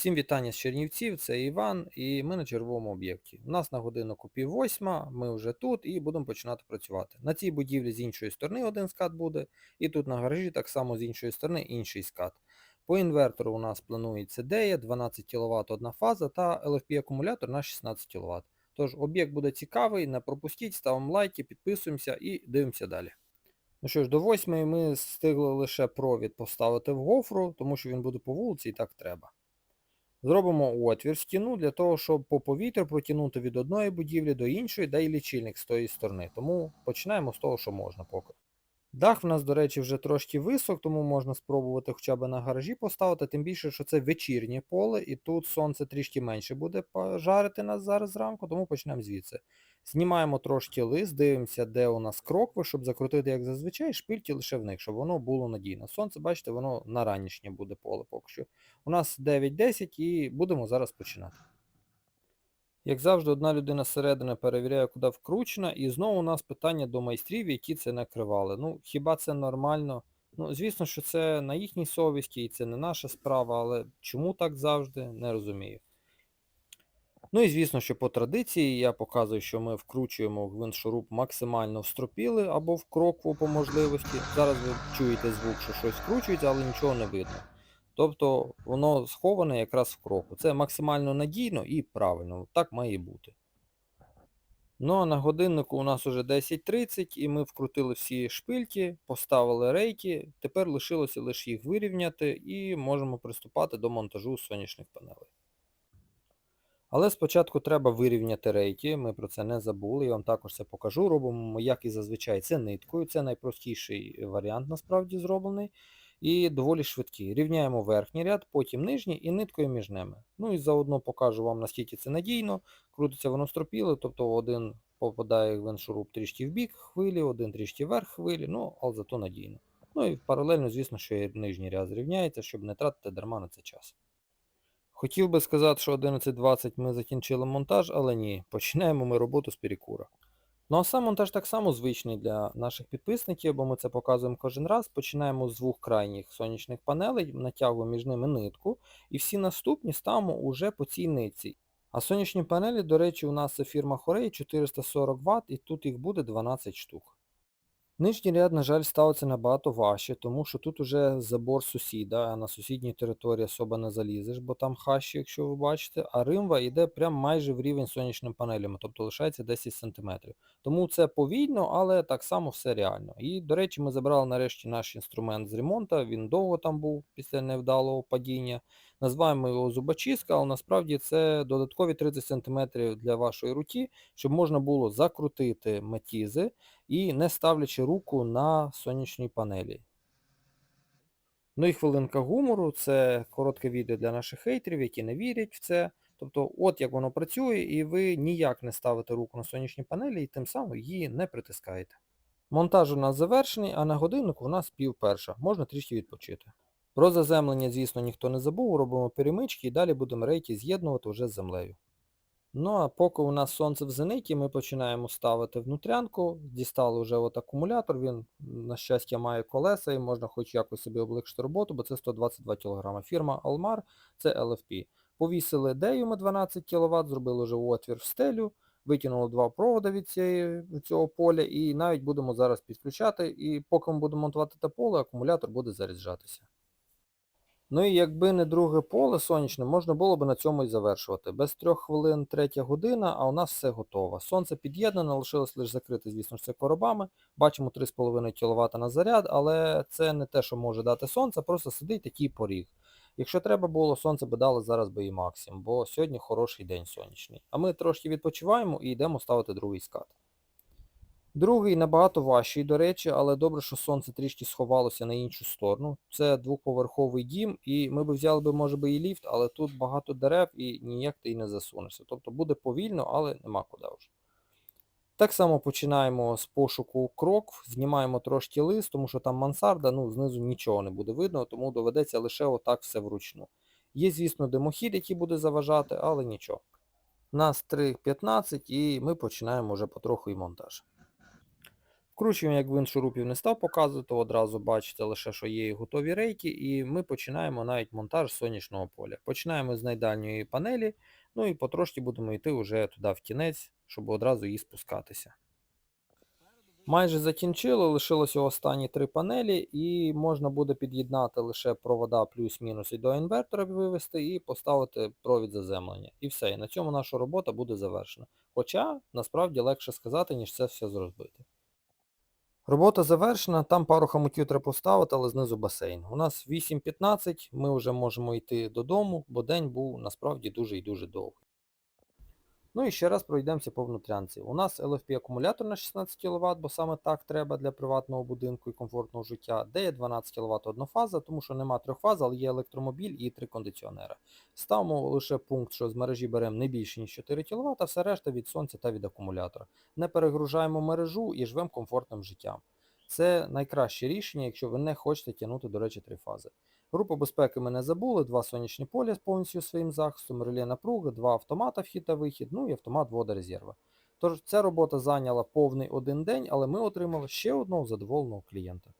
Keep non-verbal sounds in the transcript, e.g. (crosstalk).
Всім вітання з Чернівців, це Іван, і ми на черговому об'єкті. У нас на годиннику пів восьма, ми вже тут і будемо починати працювати. На цій будівлі з іншої сторони один скат буде, і тут на гаражі так само з іншої сторони інший скат. По інвертору у нас планується DEA, 12 кВт одна фаза та LFP акумулятор на 16 кВт. Тож об'єкт буде цікавий, не пропустіть, ставимо лайки, підписуємося і дивимося далі. Ну що ж, до восьмої ми встигли лише провід поставити в гофру, тому що він буде по вулиці і так треба. Зробимо отвір в стіну для того, щоб по повітрю протягнути від одної будівлі до іншої, де й лічильник з тої сторони. Тому починаємо з того, що можна поки. Дах в нас, до речі, вже трошки висок, тому можна спробувати хоча б на гаражі поставити, тим більше, що це вечірнє поле, і тут сонце трішки менше буде жарити нас зараз зранку, тому почнемо звідси. Знімаємо трошки лист, дивимося, де у нас крокви, щоб закрутити, як зазвичай, шпильки лише в них, щоб воно було надійно. Сонце, бачите, воно на ранішнє буде поле поки що. У нас 9-10 і будемо зараз починати. Як завжди, одна людина зсередини перевіряє, куди вкручена, і знову у нас питання до майстрів, які це накривали. Ну, хіба це нормально? Ну, звісно, що це на їхній совісті і це не наша справа, але чому так завжди, не розумію. Ну і звісно, що по традиції я показую, що ми вкручуємо гвинт-шуруп максимально в стропіли або в крокву по можливості. Зараз ви чуєте звук, що щось вкручується, але нічого не видно. Тобто воно сховане якраз в кроку. Це максимально надійно і правильно. Так має бути. Ну а на годиннику у нас уже 10.30 і ми вкрутили всі шпильки, поставили рейки. Тепер лишилося лише їх вирівняти і можемо приступати до монтажу сонячних панелей. Але спочатку треба вирівняти рейки, ми про це не забули, я вам також це покажу. Робимо, як і зазвичай, це ниткою. Це найпростіший варіант насправді зроблений. І доволі швидкий. Рівняємо верхній ряд, потім нижній і ниткою між ними. Ну і заодно покажу вам, наскільки це надійно. Крутиться воно стропіло, тобто один попадає гвинт-шуруп трішки в бік хвилі, один трішки вверх хвилі, ну, але зато надійно. Ну і паралельно, звісно, що і нижній ряд зрівняється, щоб не тратити дарма на це час. Хотів би сказати, що 11.20 ми закінчили монтаж, але ні, (laughs) починаємо ми роботу з перекура. Ну а сам монтаж так само звичний для наших підписників, бо ми це показуємо кожен раз. Починаємо з двох крайніх сонячних панелей, натягуємо між ними нитку, і всі наступні ставимо уже по цій нитці. А сонячні панелі, до речі, у нас це фірма Хорей 440 Вт, і тут їх буде 12 штук. Нижній ряд, на жаль, ставиться набагато важче, тому що тут уже забор сусіда, а на сусідній території особо не залізеш, бо там хащі, якщо ви бачите, а римва йде прям майже в рівень сонячними панелями, тобто лишається 10 см. Тому це повільно, але так само все реально. І, до речі, ми забрали нарешті наш інструмент з ремонту, він довго там був після невдалого падіння. Називаємо його зубочистка, але насправді це додаткові 30 см для вашої руки, щоб можна було закрутити метізи і не ставлячи руку на сонячній панелі. Ну і хвилинка гумору, це коротке відео для наших хейтерів, які не вірять в це. Тобто, от як воно працює, і ви ніяк не ставите руку на сонячній панелі і тим самим її не притискаєте. Монтаж у нас завершений, а на годиннику у нас пів перша. Можна трішки відпочити. Про заземлення, звісно, ніхто не забув, робимо перемички і далі будемо рейки з'єднувати вже з землею. Ну а поки у нас сонце в зениті, ми починаємо ставити внутрянку. Дістали вже от акумулятор, він, на щастя, має колеса і можна хоч якось собі облегшити роботу, бо це 122 кг. Фірма Almar, це LFP. Повісили дею ми 12 кВт, зробили вже отвір в стелю, витягнули два проводи від, цієї, від цього поля і навіть будемо зараз підключати. І поки ми будемо монтувати те поле, акумулятор буде заряджатися. Ну і якби не друге поле сонячне, можна було б на цьому і завершувати. Без трьох хвилин третя година, а у нас все готово. Сонце під'єднане, лишилось лише закрити, звісно ж, це коробами. Бачимо 3,5 кВт на заряд, але це не те, що може дати сонце, просто сидить такий поріг. Якщо треба було, сонце би дало зараз би і максимум, бо сьогодні хороший день сонячний. А ми трошки відпочиваємо і йдемо ставити другий скат. Другий набагато важчий, до речі, але добре, що сонце трішки сховалося на іншу сторону. Це двоповерховий дім, і ми б взяли би, може би, і ліфт, але тут багато дерев і ніяк ти і не засунешся. Тобто буде повільно, але нема куди вже. Так само починаємо з пошуку крокв, знімаємо трошки лист, тому що там мансарда, ну, знизу нічого не буде видно, тому доведеться лише отак все вручну. Є, звісно, димохід, який буде заважати, але нічого. Нас 3.15 і ми починаємо вже потроху і монтаж. Вкручуємо, як вин шурупів не став показувати, одразу бачите лише, що є і готові рейки, і ми починаємо навіть монтаж сонячного поля. Починаємо з найдальньої панелі, ну і потрошки будемо йти вже туди в кінець, щоб одразу її спускатися. Майже закінчили, лишилося останні три панелі, і можна буде під'єднати лише провода плюс-мінус і до інвертора вивести і поставити провід заземлення. І все, і на цьому наша робота буде завершена. Хоча насправді легше сказати, ніж це все зробити. Робота завершена, там пару хамутів треба поставити, але знизу басейн. У нас 8.15, ми вже можемо йти додому, бо день був насправді дуже і дуже довгий. Ну і ще раз пройдемося по внутрянці. У нас LFP акумулятор на 16 кВт, бо саме так треба для приватного будинку і комфортного життя, де є 12 кВт однофаза, тому що нема трьох фаз, але є електромобіль і три кондиціонера. Ставимо лише пункт, що з мережі беремо не більше ніж 4 кВт, а все решта від сонця та від акумулятора. Не перегружаємо мережу і живемо комфортним життям. Це найкраще рішення, якщо ви не хочете тягнути, до речі, три фази. Групу безпеки ми не забули, два сонячні поля з повністю своїм захистом, реле напруги, два автомата вхід та вихід, ну і автомат водорезерва. Тож ця робота зайняла повний один день, але ми отримали ще одного задоволеного клієнта.